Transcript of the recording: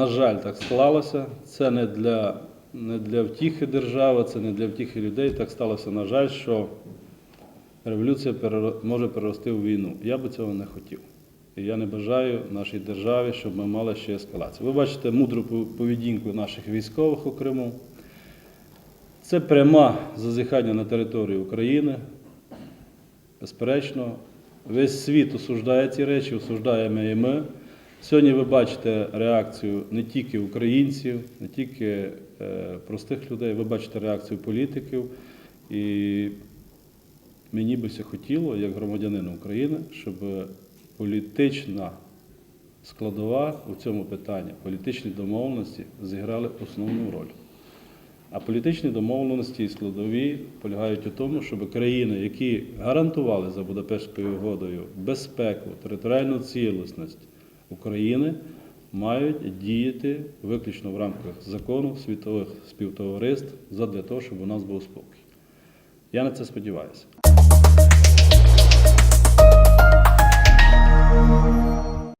на жаль, так склалося. Це не для, не для втіхи держави, це не для втіхи людей. Так сталося, на жаль, що революція може перерости в війну. Я би цього не хотів. І я не бажаю нашій державі, щоб ми мали ще ескалацію. Ви бачите мудру поведінку наших військових у Криму. Це пряме зазіхання на територію України. Безперечно, весь світ осуждає ці речі, осуждаємо і ми. Сьогодні ви бачите реакцію не тільки українців, не тільки е, простих людей, ви бачите реакцію політиків. І мені би ся хотіло, як громадянину України, щоб політична складова у цьому питанні, політичні домовленості зіграли основну роль. А політичні домовленості і складові полягають у тому, щоб країни, які гарантували за Будапештською угодою безпеку, територіальну цілісність України, мають діяти виключно в рамках закону світових співтовариств задля того, щоб у нас був спокій. Я на це сподіваюся.